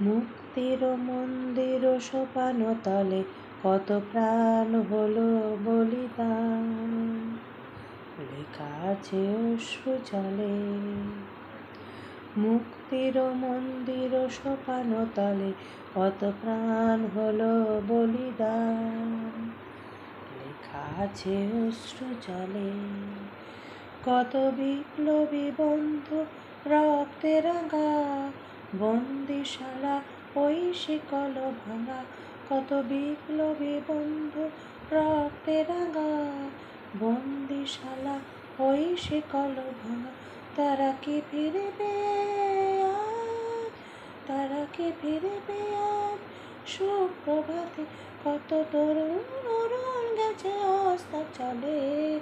মুক্তির মন্দির সোপান তলে কত প্রাণ হলো বলিদান। লেখা আছে অশ্রু জলে। মুক্তির মন্দির সোপান তলে কত প্রাণ হলো বলিদান। লেখা আছে অশ্রু জলে। কত বিপ্লবী বন্ধু রক্তে রাঙা বন্দিশালা ওই শিকল ভাঙা কত বিপ্লবী বন্ধু রক্তে রাঙা। বন্দিশালা ওই শিকল ভাঙা তারা কি ফিরবে তারা কি ফিরবে আজ? সুপ্রভাতে কত তরুণ গেছে অস্তা চলে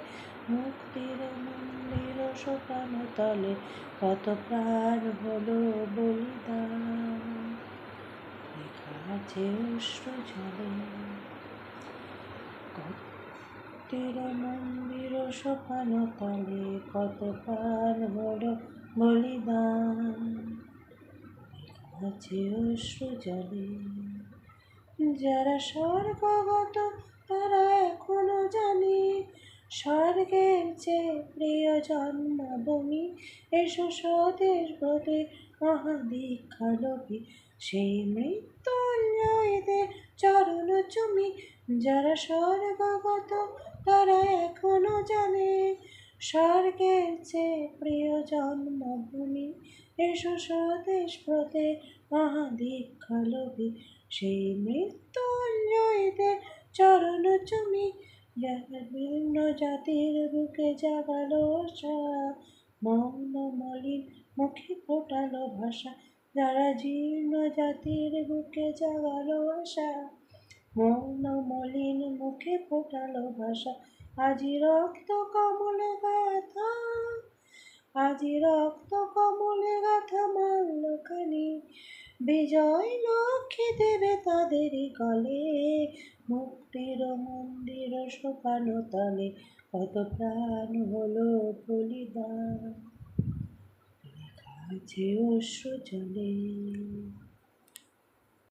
মুক্তির সোপান তলে কত প্রাণ হলো বলিদান। লেখা আছে অশ্রু জলে মুক্তির মন্দির সোপান তলে কত প্রাণ হলো বলিদান। আছে অশ্রু জলে যারা স্বর্গগত তারা স্বর্গের চেয়ে প্রিয় জন্মভূমি, এসো স্বদেশ ব্রতে মহাদীক্ষালোভী। সেই মৃত্যুঞ্জয়দের চরণ চুমি, যারা স্বর্গগত, তারা এখনও জানে। স্বর্গের চেয়ে প্রিয় জন্মভূমি, এসো স্বদেশ ব্রতে মহাদীক্ষালোভী। সেই মৃত্যুঞ্জয়দের চরণ চুমি ভিন্ন জাতির বুকে জাগালো আশা মৌন মলিন মুখে ফোটালো ভাষা। যারা জীর্ণ জাতির বুকে জাগালো আশা মৌন মলিন মুখে ফোটালো ভাষা। আজি রক্ত কমলে গাথা, আজি রক্ত কমলে গাথা মাল্যখানি বিজয় লক্ষ্মী দেবে তাদেরই গলে মুক্তির মন্দির শোকানো তলে কত প্রাণ হলো বলিদান। আছে অশ্রু জলে।